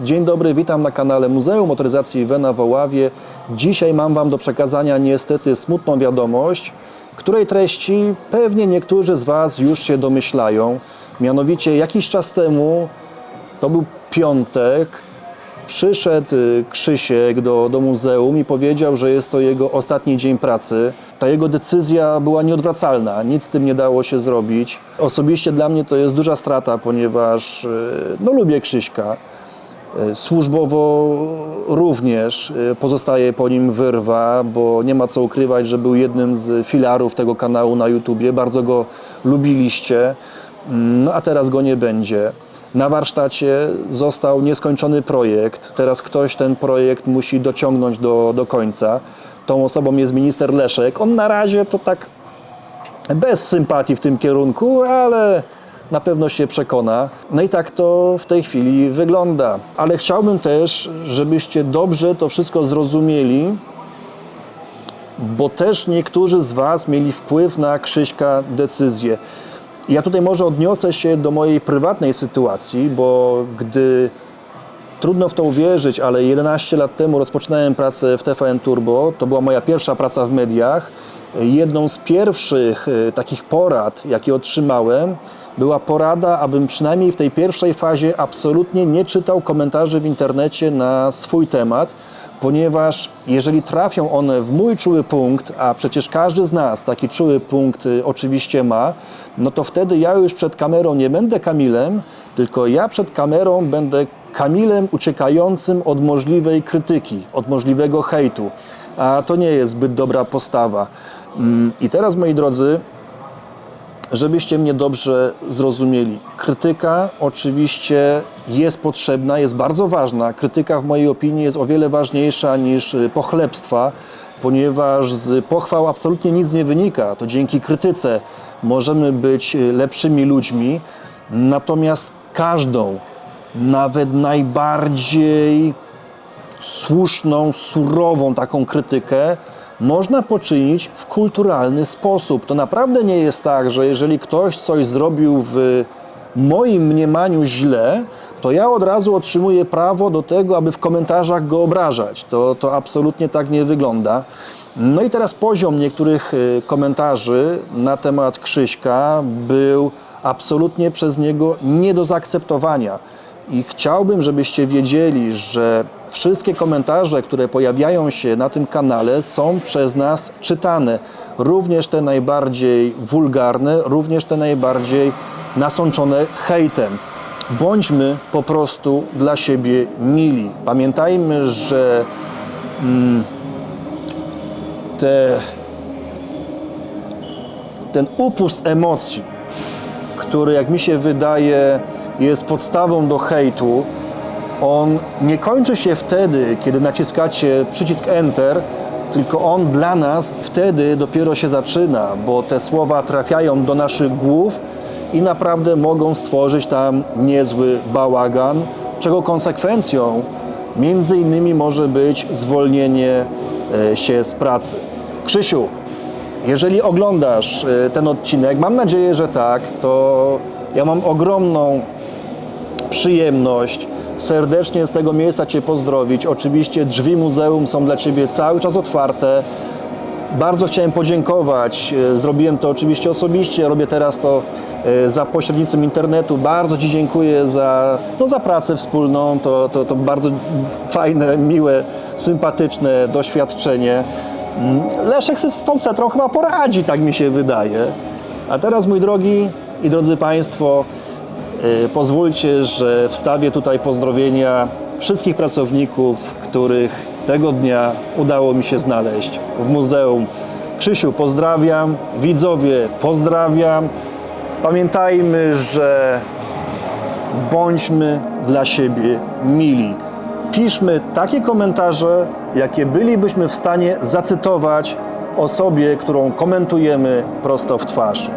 Dzień dobry, witam na kanale Muzeum Motoryzacji Wena w Oławie. Dzisiaj mam Wam do przekazania niestety smutną wiadomość, której treści pewnie niektórzy z Was już się domyślają. Mianowicie jakiś czas temu, to był piątek, przyszedł y, Krzysiek do, do muzeum i powiedział, że jest to jego ostatni dzień pracy. Ta jego decyzja była nieodwracalna, nic z tym nie dało się zrobić. Osobiście dla mnie to jest duża strata, ponieważ y, no, lubię Krzyśka. Y, Służbowo również y, pozostaje po nim wyrwa, bo nie ma co ukrywać, że był jednym z filarów tego kanału na YouTubie. Bardzo go lubiliście, Mm, no a teraz go nie będzie. Na warsztacie został nieskończony projekt. Teraz ktoś ten projekt musi dociągnąć do, do końca. Tą osobą jest minister Leszek. On na razie to tak bez sympatii w tym kierunku, ale na pewno się przekona. No i tak to w tej chwili wygląda. Ale chciałbym też, żebyście dobrze to wszystko zrozumieli, bo też niektórzy z Was mieli wpływ na Krzyśka decyzję. Ja tutaj może odniosę się do mojej prywatnej sytuacji, bo gdy Trudno w to uwierzyć, ale 11 lat temu rozpoczynałem pracę w TVN Turbo. To była moja pierwsza praca w mediach. Jedną z pierwszych e, takich porad, jakie otrzymałem, była porada, abym przynajmniej w tej pierwszej fazie absolutnie nie czytał komentarzy w internecie na swój temat, ponieważ jeżeli trafią one w mój czuły punkt, a przecież każdy z nas taki czuły punkt y, oczywiście ma, no to wtedy ja już przed kamerą nie będę Kamilem, tylko ja przed kamerą będę Kamilem uciekającym od możliwej krytyki, od możliwego hejtu. A to nie jest zbyt dobra postawa. Mm, I teraz, moi drodzy, żebyście mnie dobrze zrozumieli. Krytyka oczywiście jest potrzebna, jest bardzo ważna. Krytyka w mojej opinii jest o wiele ważniejsza niż y, pochlebstwa, ponieważ z pochwał absolutnie nic nie wynika. To dzięki krytyce możemy być y, lepszymi ludźmi. Natomiast każdą, nawet najbardziej słuszną, surową taką krytykę można poczynić w kulturalny sposób. To naprawdę nie jest tak, że jeżeli ktoś coś zrobił w moim mniemaniu źle, to ja od razu otrzymuję prawo do tego, aby w komentarzach go obrażać. To, to absolutnie tak nie wygląda. No i teraz poziom niektórych y, komentarzy na temat Krzyśka był absolutnie przez niego nie do zaakceptowania. I chciałbym, żebyście wiedzieli, że wszystkie komentarze, które pojawiają się na tym kanale, są przez nas czytane. Również te najbardziej wulgarne, również te najbardziej nasączone hejtem. Bądźmy po prostu dla siebie mili. Pamiętajmy, że mm, te, ten upust emocji, który, jak mi się wydaje, jest podstawą do hejtu, on nie kończy się wtedy, kiedy naciskacie przycisk Enter, tylko on dla nas wtedy dopiero się zaczyna, bo te słowa trafiają do naszych głów i naprawdę mogą stworzyć tam niezły bałagan, czego konsekwencją między innymi może być zwolnienie e, się z pracy. Krzysiu, jeżeli oglądasz e, ten odcinek, mam nadzieję, że tak, to ja mam ogromną przyjemność serdecznie z tego miejsca Cię pozdrowić. Oczywiście drzwi muzeum są dla Ciebie cały czas otwarte. Bardzo chciałem podziękować. E, Zrobiłem to oczywiście osobiście, robię teraz to e, za pośrednictwem internetu. Bardzo Ci dziękuję za, no, za pracę wspólną. To, to, to bardzo fajne, miłe, sympatyczne doświadczenie. Mm, Leszek z tą cetrą chyba poradzi, tak mi się wydaje. A teraz, mój drogi i drodzy Państwo, Pozwólcie, że wstawię tutaj pozdrowienia wszystkich pracowników, których tego dnia udało mi się znaleźć w muzeum. Krzysiu, pozdrawiam. Widzowie, pozdrawiam. Pamiętajmy, że bądźmy dla siebie mili. Piszmy takie komentarze, jakie bylibyśmy w stanie zacytować osobie, którą komentujemy prosto w twarz.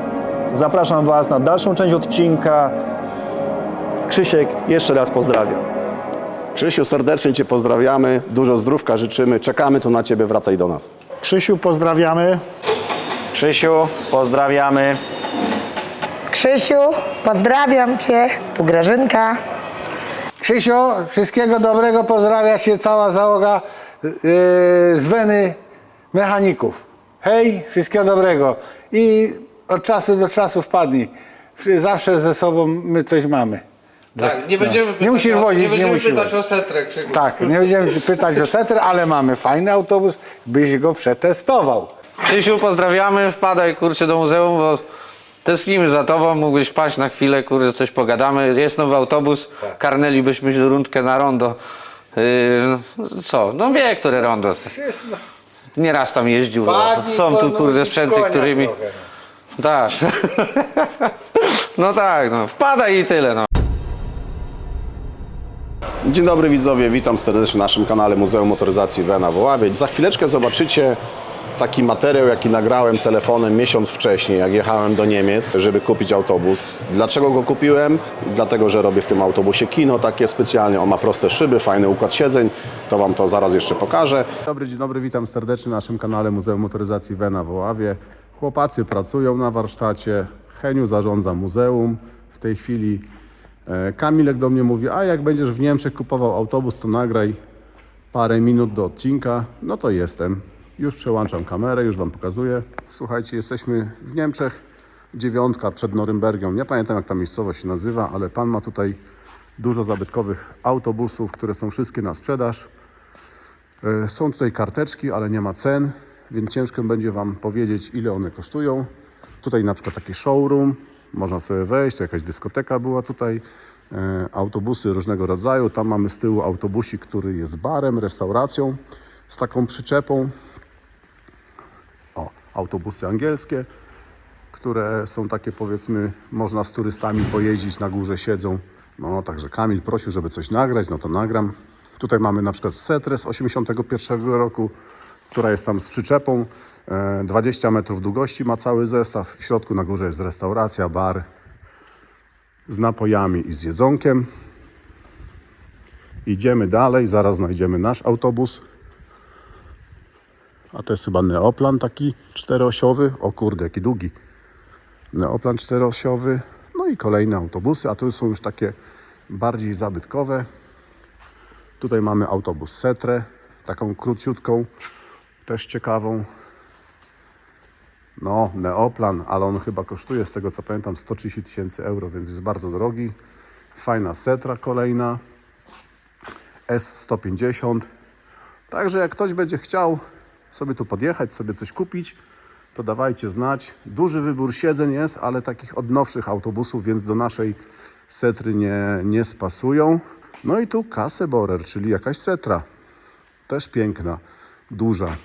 Zapraszam Was na dalszą część odcinka. Krzysiek, jeszcze raz pozdrawiam. Krzysiu, serdecznie Cię pozdrawiamy, dużo zdrówka życzymy, czekamy tu na Ciebie, wracaj do nas. Krzysiu, pozdrawiamy. Krzysiu, pozdrawiamy. Krzysiu, pozdrawiam Cię, tu Grażynka. Krzysio, wszystkiego dobrego, pozdrawia się cała załoga yy, z Weny Mechaników. Hej, wszystkiego dobrego. I od czasu do czasu wpadnij. Zawsze ze sobą my coś mamy. Tak, nie będziemy pytać, Nie musisz wozić, nie nie będziemy musisz pytać wozić. o setrę, Krzyku. Tak, nie będziemy pytać o setr, ale mamy fajny autobus, byś go przetestował. Krzysiu, pozdrawiamy, wpadaj kurczę do muzeum, bo tęsknimy za tobą, mógłbyś paść na chwilę, kurde, coś pogadamy. Jest nowy autobus, Tak. karnęlibyśmy się rundkę na rondo. Yy, co, no wie, które rondo. Nieraz tam jeździł. bo Są tu kurde sprzęty, konia którymi... trochę, Tak. no tak, no wpadaj i tyle, no. Dzień dobry widzowie, witam serdecznie na naszym kanale Muzeum Motoryzacji Wena w Oławie. Za chwileczkę zobaczycie taki materiał, jaki nagrałem telefonem miesiąc wcześniej, jak jechałem do Niemiec, żeby kupić autobus. Dlaczego go kupiłem? Dlatego, że robię w tym autobusie kino takie specjalnie. On ma proste szyby, fajny układ siedzeń. To Wam to zaraz jeszcze pokażę. Dobry, dzień dobry, witam serdecznie na naszym kanale Muzeum Motoryzacji Wena w Oławie. Chłopacy pracują na warsztacie, Heniu zarządza muzeum. W tej chwili Kamilek do mnie mówi, a jak będziesz w Niemczech kupował autobus, to nagraj parę minut do odcinka. No to jestem. Już przełączam kamerę, już Wam pokazuję. Słuchajcie, jesteśmy w Niemczech. Dziewiątka przed Norymbergą. Nie pamiętam jak ta miejscowość się nazywa, ale Pan ma tutaj dużo zabytkowych autobusów, które są wszystkie na sprzedaż. E, Są tutaj karteczki, ale nie ma cen, więc ciężko będzie Wam powiedzieć, ile one kosztują. Tutaj na przykład taki showroom, można sobie wejść, to jakaś dyskoteka była tutaj. E, Autobusy różnego rodzaju. Tam mamy z tyłu autobusik, który jest barem, restauracją z taką przyczepą. O, autobusy angielskie, które są takie powiedzmy, można z turystami pojeździć, na górze siedzą. No, także Kamil prosił, żeby coś nagrać, no to nagram. Tutaj mamy na przykład Setrę z 81 roku, która jest tam z przyczepą. E, 20 metrów długości ma cały zestaw. W środku na górze jest restauracja, bar z napojami i z jedzonkiem. Idziemy dalej, zaraz znajdziemy nasz autobus. A to jest chyba Neoplan taki czteroosiowy. O kurde, jaki długi. Neoplan czteroosiowy. No i kolejne autobusy, a tu są już takie bardziej zabytkowe. Tutaj mamy autobus Setrę, taką króciutką, też ciekawą. No, Neoplan, ale on chyba kosztuje, z tego co pamiętam, 130 tysięcy euro, więc jest bardzo drogi. Fajna Setra kolejna. S150. Także jak ktoś będzie chciał sobie tu podjechać, sobie coś kupić, to dawajcie znać. Duży wybór siedzeń jest, ale takich od nowszych autobusów, więc do naszej setry nie, nie spasują. No i tu kasę Borer, czyli jakaś setra. Też piękna, duża.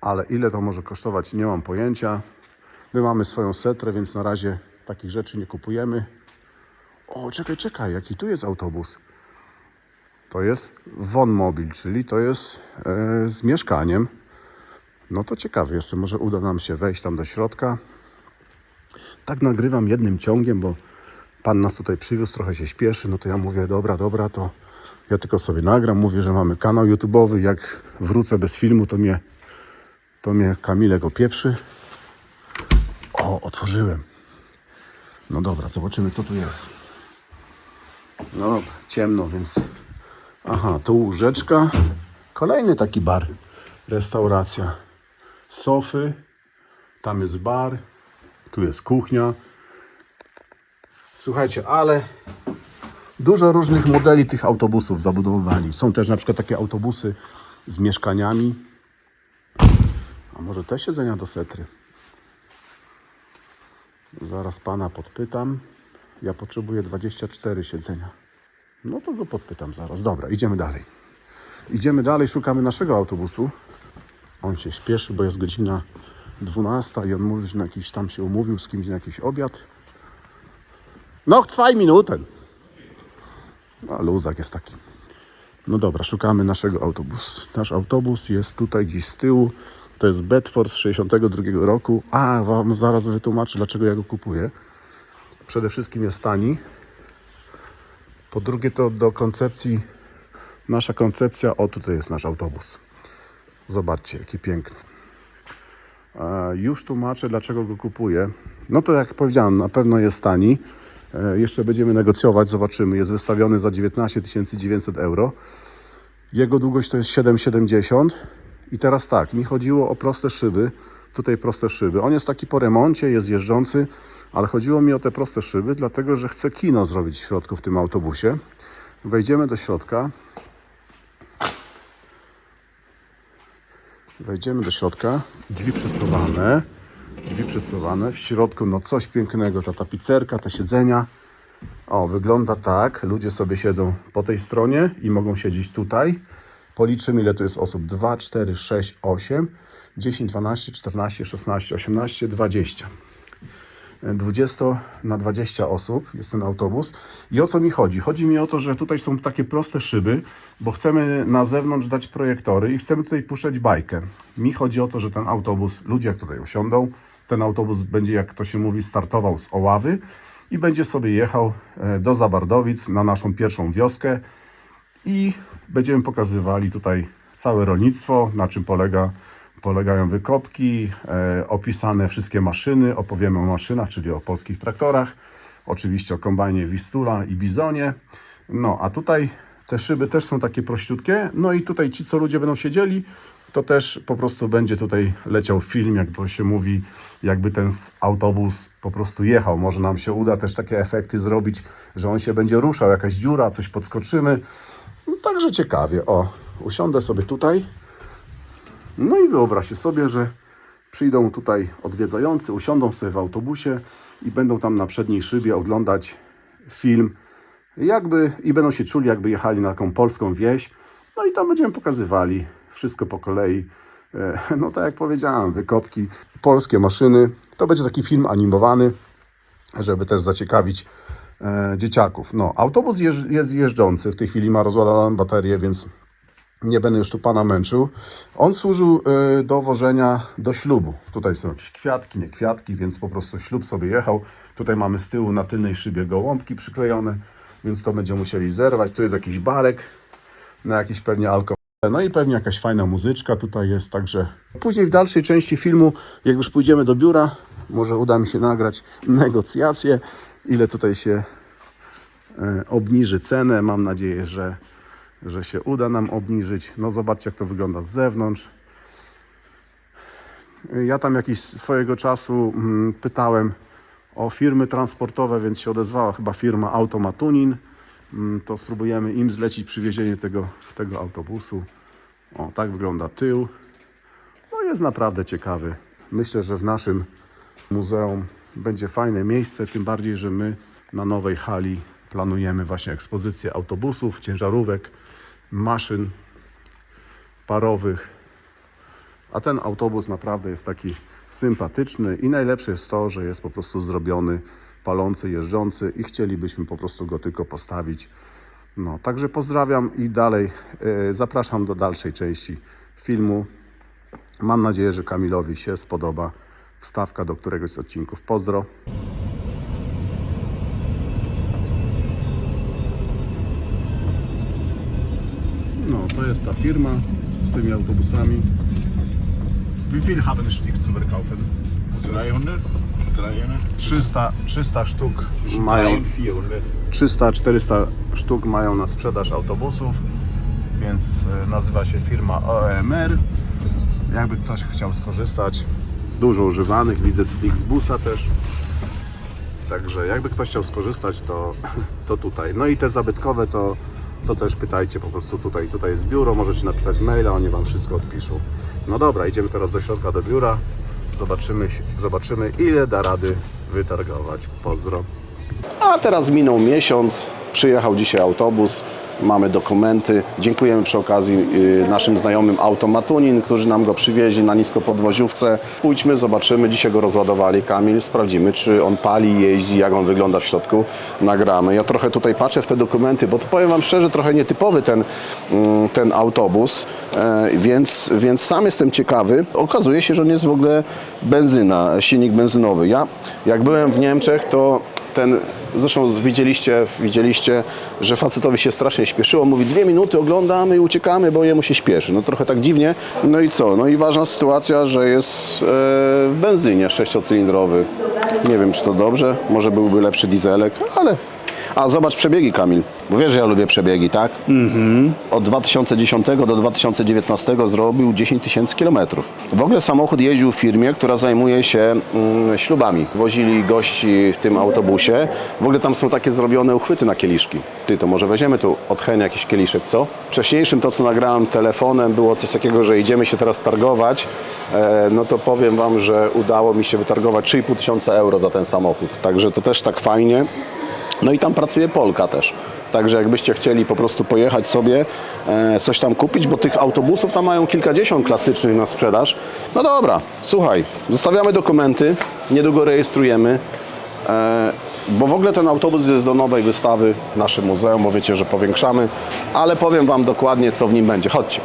Ale ile to może kosztować, nie mam pojęcia. My mamy swoją setrę, więc na razie takich rzeczy nie kupujemy. O, czekaj, czekaj, jaki tu jest autobus? To jest Wohnmobil, czyli to jest e, z mieszkaniem. No to ciekawy jestem, może uda nam się wejść tam do środka. Tak nagrywam jednym ciągiem, bo pan nas tutaj przywiózł, trochę się śpieszy. No to ja mówię, dobra, dobra, to ja tylko sobie nagram. Mówię, że mamy kanał YouTube'owy. Jak wrócę bez filmu, to mnie, to mnie Kamilek opieprzy. O, otworzyłem. No dobra, zobaczymy co tu jest. No dobra, ciemno, więc... Aha, tu łóżeczka. Kolejny taki bar. Restauracja. Sofy. Tam jest bar. Tu jest kuchnia. Słuchajcie, ale dużo różnych modeli tych autobusów zabudowywali. Są też na przykład takie autobusy z mieszkaniami. A może te siedzenia do setry? Zaraz pana podpytam. Ja potrzebuję 24 siedzenia. No to go podpytam zaraz. Dobra, idziemy dalej. Idziemy dalej, szukamy naszego autobusu. On się śpieszy, bo jest godzina 12 i on mówi, że na jakiś tam się umówił z kimś na jakiś obiad. No, dwa minuten. A luzak jest taki. No dobra, szukamy naszego autobusu. Nasz autobus jest tutaj gdzieś z tyłu. To jest Bedford z 62 roku. A, wam zaraz wytłumaczę, dlaczego ja go kupuję. Przede wszystkim jest tani. Po drugie to do koncepcji, nasza koncepcja, o tutaj jest nasz autobus. Zobaczcie, jaki piękny. E, Już tłumaczę, dlaczego go kupuję. No to jak powiedziałem, na pewno jest tani. E, Jeszcze będziemy negocjować, zobaczymy. Jest wystawiony za 19 900 euro. Jego długość to jest 7,70 i teraz tak, mi chodziło o proste szyby, tutaj proste szyby. On jest taki po remoncie, jest jeżdżący, ale chodziło mi o te proste szyby, dlatego że chcę kino zrobić w środku w tym autobusie. Wejdziemy do środka. Wejdziemy do środka, drzwi przesuwane, drzwi przesuwane, w środku no coś pięknego, ta tapicerka, te siedzenia. O, wygląda tak. Ludzie sobie siedzą po tej stronie i mogą siedzieć tutaj. Policzymy, ile tu jest osób. 2, 4, 6, 8, 10, 12, 14, 16, 18, 20. 20 na 20 osób jest ten autobus. I o co mi chodzi? Chodzi mi o to, że tutaj są takie proste szyby, bo chcemy na zewnątrz dać projektory i chcemy tutaj puszczać bajkę. Mi chodzi o to, że ten autobus, ludzie jak tutaj usiądą, ten autobus będzie, jak to się mówi, startował z Oławy i będzie sobie jechał e, do Zabardowic na naszą pierwszą wioskę i będziemy pokazywali tutaj całe rolnictwo, na czym polega, polegają wykopki, e, opisane wszystkie maszyny, opowiemy o maszynach, czyli o polskich traktorach, oczywiście o kombajnie Wistula i Bizonie. No, a tutaj te szyby też są takie prościutkie, no i tutaj ci, co ludzie będą siedzieli, to też po prostu będzie tutaj leciał film, jak to się mówi, jakby ten autobus po prostu jechał. Może nam się uda też takie efekty zrobić, że on się będzie ruszał, jakaś dziura, coś podskoczymy. Także ciekawie. O, usiądę sobie tutaj. No i wyobraźcie sobie, że przyjdą tutaj odwiedzający, usiądą sobie w autobusie i będą tam na przedniej szybie oglądać film, jakby i będą się czuli, jakby jechali na taką polską wieś. No i tam będziemy pokazywali wszystko po kolei. E, No tak jak powiedziałem, wykopki, polskie maszyny. To będzie taki film animowany, żeby też zaciekawić dzieciaków. No, autobus jeż, jest jeżdżący, w tej chwili ma rozładowaną baterię, więc nie będę już tu pana męczył. On służył y, do wożenia do ślubu. Tutaj są jakieś kwiatki, nie kwiatki, więc po prostu ślub sobie jechał. Tutaj mamy z tyłu na tylnej szybie gołąbki przyklejone, więc to będziemy musieli zerwać. Tu jest jakiś barek na jakiś pewnie alkohol. No i pewnie jakaś fajna muzyczka tutaj jest, także później w dalszej części filmu, jak już pójdziemy do biura, może uda mi się nagrać negocjacje, ile tutaj się e, obniży cenę. Mam nadzieję, że, że się uda nam obniżyć. No zobaczcie, jak to wygląda z zewnątrz. Ja tam jakiś swojego czasu mm, pytałem o firmy transportowe, więc się odezwała chyba firma Automatunin. Mm, To spróbujemy im zlecić przywiezienie tego, tego autobusu. O, tak wygląda tył. No jest naprawdę ciekawy. Myślę, że w naszym muzeum będzie fajne miejsce, tym bardziej, że my na nowej hali planujemy właśnie ekspozycję autobusów, ciężarówek, maszyn parowych. A ten autobus naprawdę jest taki sympatyczny i najlepsze jest to, że jest po prostu zrobiony palący, jeżdżący i chcielibyśmy po prostu go tylko postawić. No, także pozdrawiam i dalej e, zapraszam do dalszej części filmu. Mam nadzieję, że Kamilowi się spodoba wstawka do któregoś z odcinków. Pozdro. No, to jest ta firma z tymi autobusami. Wie viel haben Stück zu verkaufen? 300, 300, 300, 300 sztuk mają 400. 300-400 sztuk mają na sprzedaż autobusów, więc e, nazywa się firma OMR. Jakby ktoś chciał skorzystać, dużo używanych, widzę z Flixbusa też. Także jakby ktoś chciał skorzystać, to, to tutaj. No i te zabytkowe to, to też pytajcie po prostu tutaj. Tutaj jest biuro, możecie napisać maila, oni Wam wszystko odpiszą. No dobra, idziemy teraz do środka, do biura. Zobaczymy, zobaczymy ile da rady wytargować. Pozdro. A teraz minął miesiąc, przyjechał dzisiaj autobus, mamy dokumenty. Dziękujemy przy okazji y, naszym znajomym Automatunin, którzy nam go przywieźli na niskopodwoziówce. Pójdźmy, zobaczymy. Dzisiaj go rozładowali. Kamil, sprawdzimy, czy on pali, jeździ, jak on wygląda w środku. Nagramy. Ja trochę tutaj patrzę w te dokumenty, bo powiem Wam szczerze, trochę nietypowy ten, mm, ten autobus, e, więc, więc sam jestem ciekawy. Okazuje się, że on jest w ogóle benzyna, silnik benzynowy. Ja, jak byłem w Niemczech, to ten, zresztą widzieliście, widzieliście, że facetowi się strasznie śpieszyło. Mówi, dwie minuty oglądamy i uciekamy, bo jemu się śpieszy. No trochę tak dziwnie. No i co? No i ważna sytuacja, że jest e, w benzynie sześciocylindrowy. Nie wiem, czy to dobrze. Może byłby lepszy dieselek, ale... A zobacz przebiegi, Kamil. Bo wiesz, że ja lubię przebiegi, tak? Mhm. Od 2010 do 2019 zrobił 10 tysięcy kilometrów. W ogóle samochód jeździł w firmie, która zajmuje się mm, ślubami. Wozili gości w tym autobusie. W ogóle tam są takie zrobione uchwyty na kieliszki. Ty, to może weźmiemy tu od Hen jakiś kieliszek, co? Wcześniejszym to, co nagrałem telefonem, było coś takiego, że idziemy się teraz targować. E, no to powiem Wam, że udało mi się wytargować 3,5 tysiąca euro za ten samochód. Także to też tak fajnie. No i tam pracuje Polka też. Także jakbyście chcieli po prostu pojechać sobie, e, coś tam kupić, bo tych autobusów tam mają kilkadziesiąt klasycznych na sprzedaż. No dobra, słuchaj, zostawiamy dokumenty, niedługo rejestrujemy, e, bo w ogóle ten autobus jest do nowej wystawy w naszym muzeum, bo wiecie, że powiększamy, ale powiem Wam dokładnie, co w nim będzie. Chodźcie.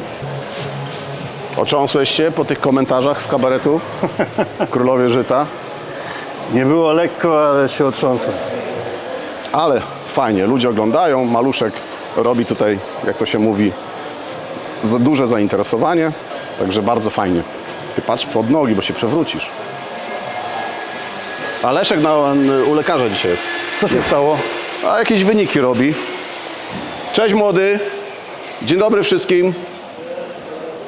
Ocząsłeś się po tych komentarzach z kabaretu Królowie Żyta? Nie było lekko, ale się otrząsłem. Ale fajnie, ludzie oglądają, maluszek robi tutaj, jak to się mówi, za duże zainteresowanie, także bardzo fajnie. Ty patrz pod nogi, bo się przewrócisz. A Leszek na, u lekarza dzisiaj jest. Co się stało? A jakieś wyniki robi. Cześć młody. Dzień dobry wszystkim.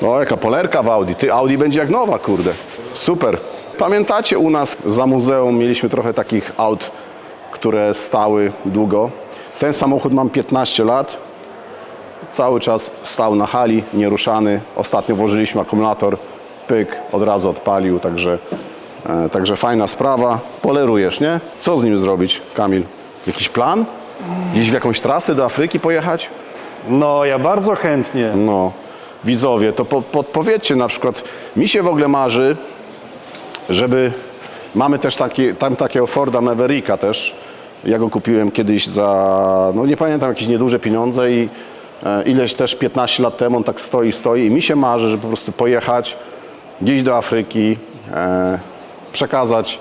O, jaka polerka w Audi. Ty, Audi będzie jak nowa, kurde. Super. Pamiętacie u nas za muzeum mieliśmy trochę takich aut, które stały długo. Ten samochód mam 15 lat. Cały czas stał na hali, nieruszany. Ostatnio włożyliśmy akumulator, pyk, od razu odpalił, także, e, także fajna sprawa. Polerujesz, nie? Co z nim zrobić, Kamil? Jakiś plan? Gdzieś w jakąś trasę do Afryki pojechać? No, ja bardzo chętnie. No, widzowie, to po, podpowiedzcie na przykład, mi się w ogóle marzy, żeby, mamy też taki, tam takiego Forda Mavericka też, ja go kupiłem kiedyś za, no nie pamiętam, jakieś nieduże pieniądze i e, ileś też 15 lat temu on tak stoi, stoi i mi się marzy, żeby po prostu pojechać gdzieś do Afryki, e, przekazać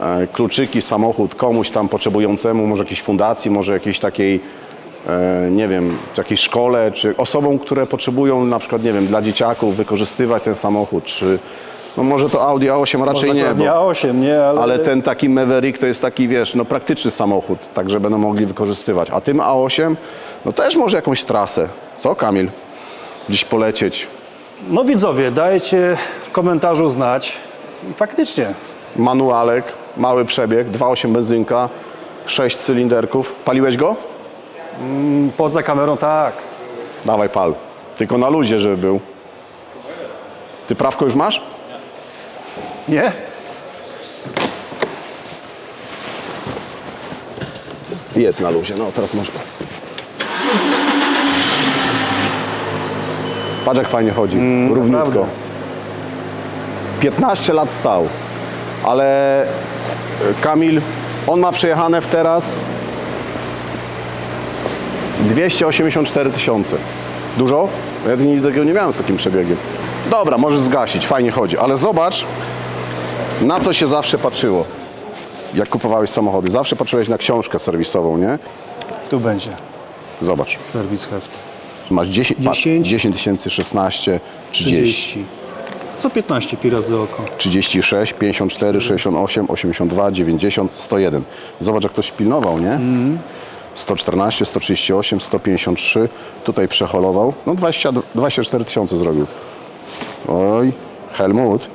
e, kluczyki, samochód komuś tam potrzebującemu, może jakiejś fundacji, może jakiejś takiej nie wiem, jakiejś szkole, czy osobom, które potrzebują na przykład, nie wiem, dla dzieciaków wykorzystywać ten samochód, czy no może to Audi A8 raczej nie, Dokładnie bo, A8, nie, ale... ale ten taki Maverick to jest taki, wiesz, no praktyczny samochód, także będą mogli wykorzystywać. A tym A8, no też może jakąś trasę. Co, Kamil? Gdzieś polecieć. No widzowie, dajcie w komentarzu znać. I faktycznie, Manualek, mały przebieg, 2.8 benzynka, 6 cylinderków. Paliłeś go? poza kamerą tak. Dawaj pal. Tylko na luzie, żeby był. Ty prawko już masz? Nie? Jest na luzie, no teraz można. Patrz jak fajnie chodzi, równiutko. naprawdę. 15 lat stał, ale e, Kamil, on ma przejechane w teraz 284 tysiące. Dużo? Ja nigdy tego nie miałem z takim przebiegiem. Dobra, możesz zgasić, fajnie chodzi, ale zobacz, na co się zawsze patrzyło, jak kupowałeś samochody. Zawsze patrzyłeś na książkę serwisową, nie? Tu będzie Zobacz, serwis heft. masz 10 patrz, 10. 10 tysięcy, 16, 30. 30. Co 15 pi razy oko? 36, 54, 68, 82, 90, 101. Zobacz, jak ktoś pilnował, nie? 114, 138, 153. Tutaj przeholował. No 20, 24 tysiące zrobił. Oj, Helmut.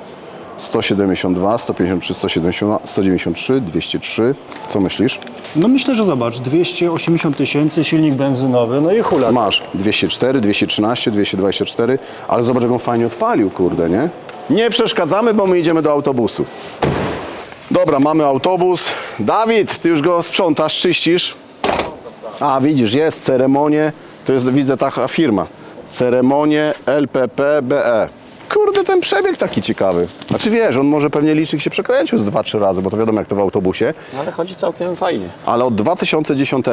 172, 153, 172, 193, 203. Co myślisz? No myślę, że zobacz, 280 tysięcy, silnik benzynowy, no i hula. Masz 204, 213, 224, ale zobacz, jak on fajnie odpalił, kurde, nie? Nie przeszkadzamy, bo my idziemy do autobusu. Dobra, mamy autobus. Dawid, ty już go sprzątasz, czyścisz? A, widzisz, jest ceremonie, to jest, widzę, taka firma. Ceremonie LPP BE. Kurde, ten przebieg taki ciekawy. Znaczy wiesz, on może pewnie licznik się przekręcił z 2-3 razy, bo to wiadomo jak to w autobusie. No ale chodzi całkiem fajnie. Ale od 2010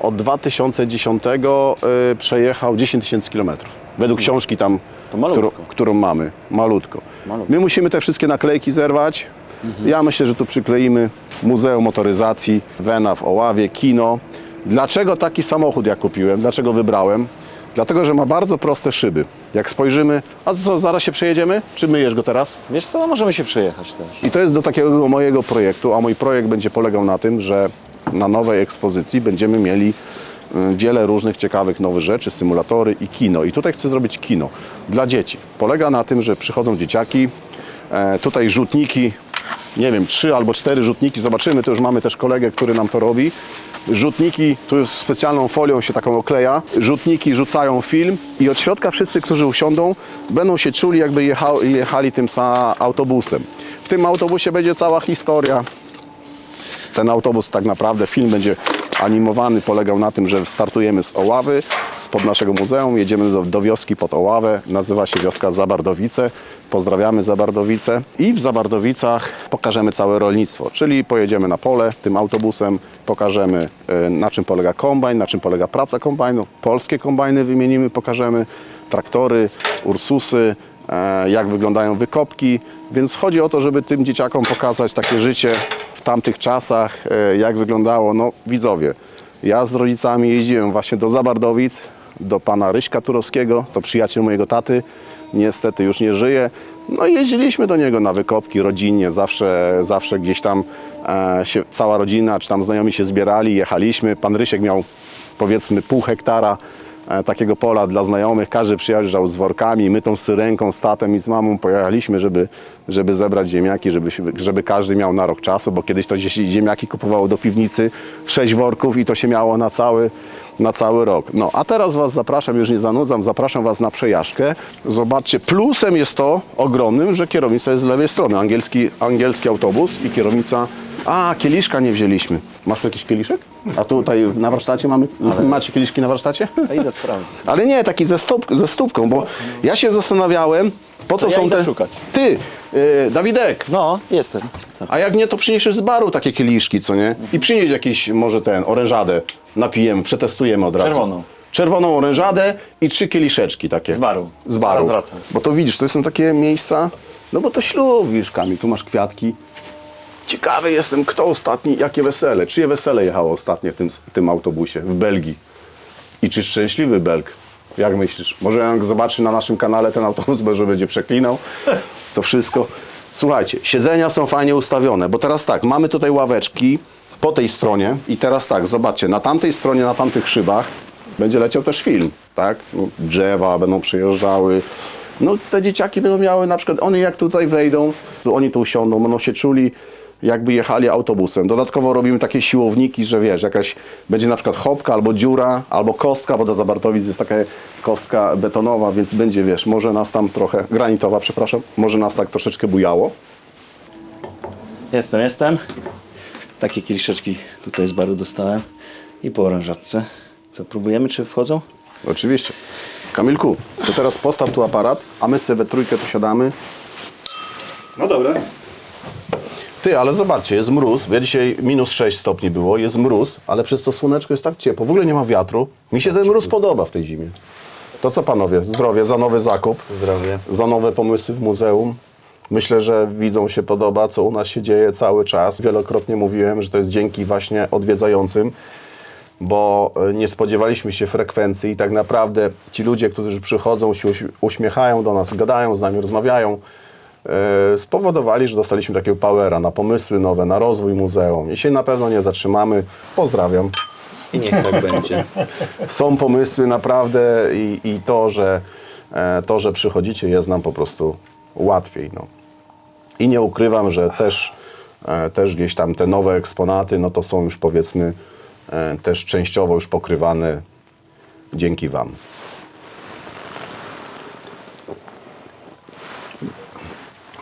od 2010 y, przejechał 10 tysięcy kilometrów. Według książki tam, To malutko. którą, którą mamy. Malutko. Malutko. My musimy te wszystkie naklejki zerwać. Ja myślę, że tu przykleimy Muzeum Motoryzacji, Wena w Oławie, kino. Dlaczego taki samochód ja kupiłem? Dlaczego wybrałem? Dlatego, że ma bardzo proste szyby. Jak spojrzymy, a co, zaraz się przejedziemy? Czy myjesz go teraz? Wiesz co, no możemy się przejechać też. I to jest do takiego mojego projektu, a mój projekt będzie polegał na tym, że na nowej ekspozycji będziemy mieli y, wiele różnych ciekawych nowych rzeczy, symulatory i kino. I tutaj chcę zrobić kino dla dzieci. Polega na tym, że przychodzą dzieciaki, e, tutaj rzutniki, nie wiem, trzy albo cztery rzutniki, zobaczymy, to już mamy też kolegę, który nam to robi. Rzutniki, tu specjalną folią się taką okleja, rzutniki rzucają film i od środka wszyscy, którzy usiądą, będą się czuli jakby jecha, jechali tym autobusem. W tym autobusie będzie cała historia, ten autobus tak naprawdę, film będzie animowany, polegał na tym, że startujemy z Oławy, spod naszego muzeum, jedziemy do, do wioski pod Oławę, nazywa się wioska Zabardowice, pozdrawiamy Zabardowice i w Zabardowicach pokażemy całe rolnictwo, czyli pojedziemy na pole tym autobusem, pokażemy e, na czym polega kombajn, na czym polega praca kombajnu, polskie kombajny wymienimy, pokażemy. Traktory, ursusy, e, jak wyglądają wykopki, więc chodzi o to, żeby tym dzieciakom pokazać takie życie w tamtych czasach, e, jak wyglądało. No widzowie, ja z rodzicami jeździłem właśnie do Zabardowic, do pana Ryśka Turowskiego, to przyjaciel mojego taty, niestety już nie żyje. No i jeździliśmy do niego na wykopki rodzinnie, zawsze, zawsze gdzieś tam e, się, cała rodzina czy tam znajomi się zbierali, jechaliśmy. Pan Rysiek miał powiedzmy pół hektara takiego pola dla znajomych. Każdy przyjeżdżał z workami, my tą syrenką, z tatem i z mamą pojechaliśmy, żeby, żeby zebrać ziemniaki, żeby, żeby każdy miał na rok czasu, bo kiedyś to ziemniaki kupowało do piwnicy, sześć worków i to się miało na cały, na cały rok. No, a teraz Was zapraszam, już nie zanudzam, zapraszam Was na przejażdżkę. Zobaczcie, plusem jest to ogromnym, że kierownica jest z lewej strony. Angielski, angielski autobus i kierownica... A, kieliszka nie wzięliśmy. Masz tu jakiś kieliszek? A tutaj na warsztacie mamy... Macie kieliszki na warsztacie? A idę sprawdzę. Ale nie, taki ze, ze stópką, bo ja się zastanawiałem, po co ja są idę te... szukać. Ty, yy, Dawidek, No, jestem. a jak nie, to przyniesiesz z baru takie kieliszki, co nie? I przynieś jakiś, może ten, orężadę, napijemy, przetestujemy od razu. Czerwoną. Czerwoną orężadę i trzy kieliszeczki takie. Z baru. Z baru. Zaraz wracam. Bo to widzisz, to są takie miejsca, no bo to ślub, Kamil, tu masz kwiatki. Ciekawy jestem, kto ostatni, jakie wesele, czyje wesele jechało ostatnie w tym, tym autobusie w Belgii. I czy szczęśliwy Belg? Jak myślisz? Może jak zobaczy na naszym kanale ten autobus, może będzie przeklinał to wszystko. Słuchajcie, siedzenia są fajnie ustawione, bo teraz tak, mamy tutaj ławeczki po tej stronie i teraz tak, zobaczcie, na tamtej stronie, na tamtych szybach będzie leciał też film, tak? No, drzewa będą przejeżdżały. No te dzieciaki będą miały na przykład, oni jak tutaj wejdą, to oni tu usiądą, będą się czuli jakby jechali autobusem. Dodatkowo robimy takie siłowniki, że wiesz, jakaś będzie na przykład chopka albo dziura, albo kostka, bo do Zabartowic jest taka kostka betonowa, więc będzie, wiesz, może nas tam trochę, granitowa, przepraszam, może nas tak troszeczkę bujało. Jestem, jestem. Takie kieliszeczki tutaj z baru dostałem. I po orężatce. Co, próbujemy, czy wchodzą? Oczywiście. Kamilku, to teraz postaw tu aparat, a my sobie we trójkę posiadamy. No dobra. Ty, ale zobaczcie, jest mróz, ja dzisiaj minus 6 stopni było, jest mróz, ale przez to słoneczko jest tak ciepło, w ogóle nie ma wiatru. Mi się ten mróz podoba w tej zimie. To co panowie, zdrowie za nowy zakup, Zdrowie. za nowe pomysły w muzeum. Myślę, że widzom się podoba, co u nas się dzieje cały czas. Wielokrotnie mówiłem, że to jest dzięki właśnie odwiedzającym, bo e, nie spodziewaliśmy się frekwencji i tak naprawdę ci ludzie, którzy przychodzą, się uś- uśmiechają do nas, gadają z nami, rozmawiają, spowodowali, że dostaliśmy takiego powera na pomysły nowe, na rozwój muzeum. I się na pewno nie zatrzymamy. Pozdrawiam. I niech tak będzie. Są pomysły naprawdę i, i to, że, e, to, że przychodzicie jest nam po prostu łatwiej. No. I nie ukrywam, że też, e, też gdzieś tam te nowe eksponaty, no to są już powiedzmy e, też częściowo już pokrywane dzięki Wam.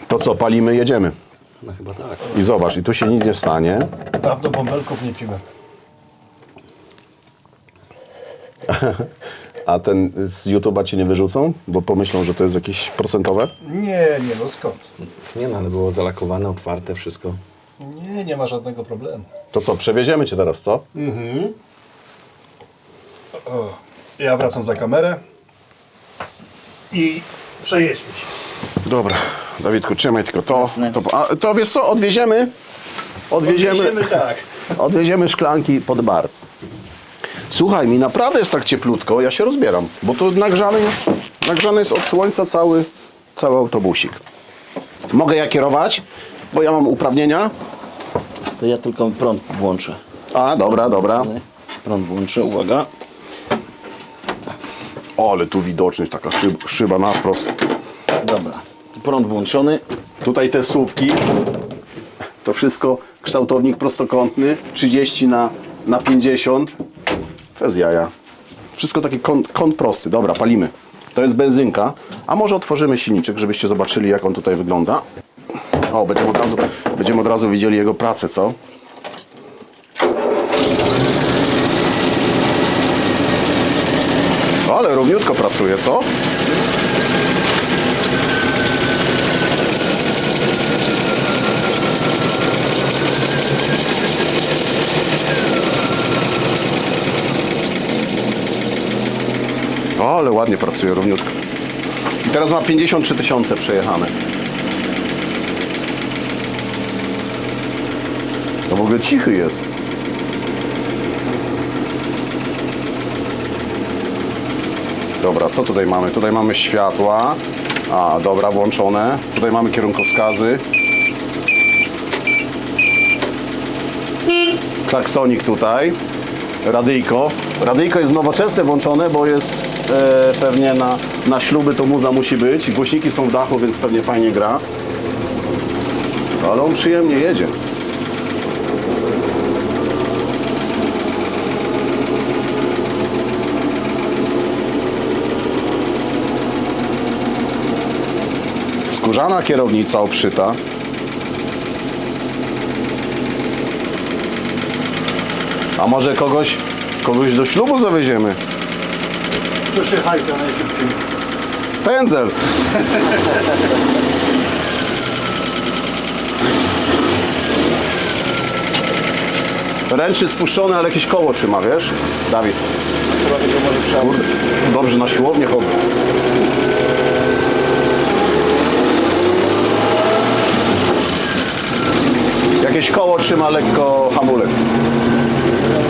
To co, palimy, jedziemy. No chyba tak. I zobacz, i tu się nic nie stanie. Dawno bąbelków nie piłem. A ten z YouTube'a cię nie wyrzucą, bo pomyślą, że to jest jakieś procentowe? Nie, nie, no skąd? Nie no, ale było zalakowane, otwarte wszystko. Nie, nie ma żadnego problemu. To co, przewieziemy cię teraz, co? O, ja wracam za kamerę i przejedźmy się. Dobra, Dawidku, trzymaj tylko to. Jasne. To, a, to wiesz co, odwieziemy? Odwieziemy, Odwieziemy tak. odwieziemy szklanki pod bar. Słuchaj, mi naprawdę jest tak cieplutko, ja się rozbieram, bo to nagrzany jest, nagrzany jest od słońca cały, cały autobusik. Mogę ja kierować, bo ja mam uprawnienia. To ja tylko prąd włączę. A, dobra, dobra. Prąd włączę, uwaga. O, ale tu widoczność, taka szyba, szyba na wprost. Dobra. Prąd włączony. Tutaj te słupki, to wszystko kształtownik prostokątny, 30 na, na 50. Fez jaja. Wszystko taki kąt, kąt prosty. Dobra, palimy. To jest benzynka. A może otworzymy silniczek, żebyście zobaczyli, jak on tutaj wygląda. O, będziemy od razu, będziemy od razu widzieli jego pracę, co? Ale równiutko pracuje, co? O, ale ładnie pracuje równiutko. I teraz ma 53 tysiące przejechane. To w ogóle cichy jest. Dobra, co tutaj mamy? Tutaj mamy światła. A, dobra, włączone. Tutaj mamy kierunkowskazy. Klaksonik tutaj. Radyjko. Radyjko jest nowoczesne włączone, bo jest e, pewnie na, na śluby to muza musi być. Głośniki są w dachu, więc pewnie fajnie gra. Ale on przyjemnie jedzie. Skórzana kierownica obszyta. A może kogoś, kogoś do ślubu zawieziemy? Proszę hajka najszybciej. Pędzel. Ręczny spuszczony, ale jakieś koło trzyma, wiesz? Dawid. Trzeba tego może. Kurde, dobrze na siłownię chodzę. Jakieś koło trzyma lekko hamulec.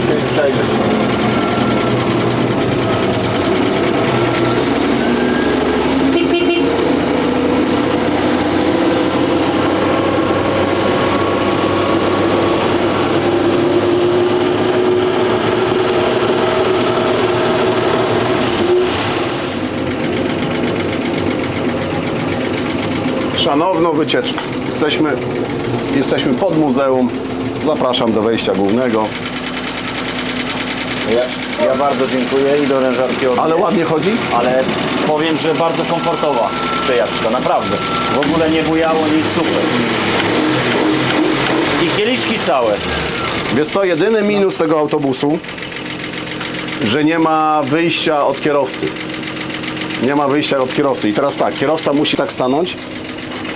Musimy przejrzeć. Szanowną wycieczkę. Jesteśmy, jesteśmy pod muzeum. Zapraszam do wejścia głównego. Ja, ja bardzo dziękuję i do rężarki odnieść. Ale ładnie chodzi? Ale powiem, że bardzo komfortowa przejażdżka, naprawdę. W ogóle nie bujało nic, super. I kieliszki całe. Wiesz co, jedyny minus tego autobusu, że nie ma wyjścia od kierowcy. Nie ma wyjścia od kierowcy. I teraz tak, kierowca musi tak stanąć.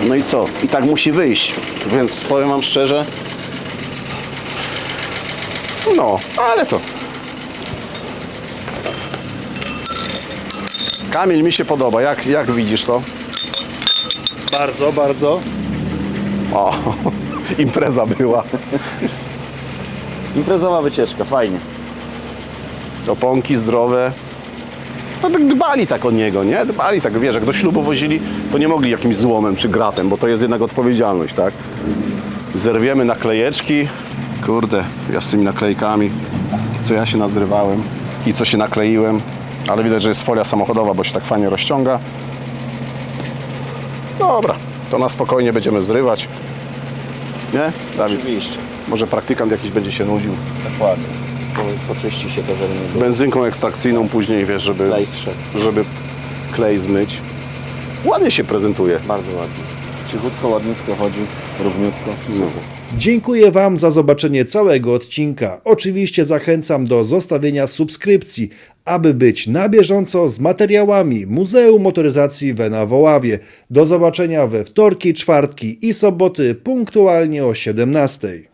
No i co? I tak musi wyjść. Więc powiem wam szczerze. No, ale to. Kamil, mi się podoba. Jak, jak widzisz to? Bardzo, bardzo. O, impreza była. Imprezowa wycieczka, fajnie. oponki zdrowe. No tak dbali tak o niego, nie? Dbali tak, wiesz, jak do ślubu wozili, to nie mogli jakimś złomem czy gratem, bo to jest jednak odpowiedzialność, tak? Zerwiemy naklejeczki. Kurde, ja z tymi naklejkami, co ja się nazrywałem i co się nakleiłem, ale widać, że jest folia samochodowa, bo się tak fajnie rozciąga. Dobra, to na spokojnie będziemy zrywać. Nie? Dawid, Oczywiście, może praktykant jakiś będzie się nudził. dokładnie. Po, poczyści się to, żeby nie było benzynką ekstrakcyjną później, wiesz, żeby, klej zszedł. żeby klej zmyć. Ładnie się prezentuje. Bardzo ładnie. Cichutko, ładniutko chodzi, równiutko. Znowu. Dziękuję Wam za zobaczenie całego odcinka. Oczywiście zachęcam do zostawienia subskrypcji, aby być na bieżąco z materiałami Muzeum Motoryzacji Wena Woławie. Do zobaczenia we wtorki, czwartki i soboty punktualnie o 17.